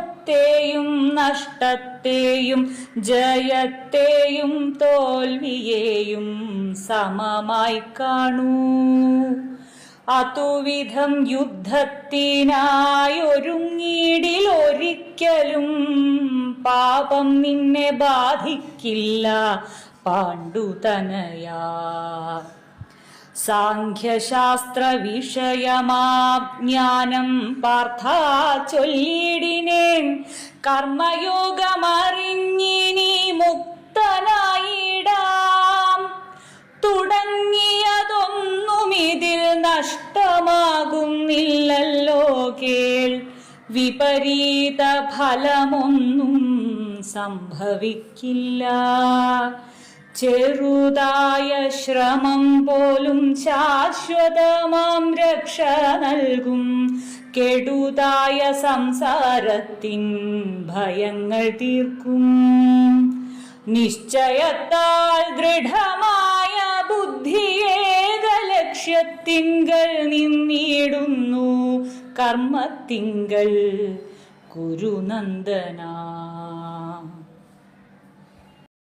ലാഭത്തെയും നഷ്ടത്തെയും ജയത്തെയും തോൽവിയെയും സമമായി കാണൂ. അതുവിധം യുദ്ധത്തിനായൊരുങ്ങിടിൽ ഒരിക്കലും പാപം നിന്നെ ബാധിക്കില്ല പാണ്ഡുതനയാ. സാഖ്യശാസ്ത്ര വിഷയമാജ്ഞാനം പാർത്ഥ ചൊല്ലിടിനേൻ കർമ്മയോഗമറിഞ്ഞിനി മുക്തനായിടാം. തുടങ്ങിയതൊന്നും ഇതിൽ നഷ്ടമാകുന്നില്ലല്ലോ കേൾ. വിപരീത ഫലമൊന്നും സംഭവിക്കില്ല. ചെറുതായ ശ്രമം പോലും ശാശ്വതമാം രക്ഷ നൽകും. കെടുതായ സംസാരത്തിൻ ഭയങ്ങൾ തീർക്കും. നിശ്ചയത്താൽ ദൃഢമായ ബുദ്ധിയേക ലക്ഷ്യത്തിങ്കൽ നിന്നിടുന്നു. കർമ്മത്തിങ്കൽ കുരുനന്ദന.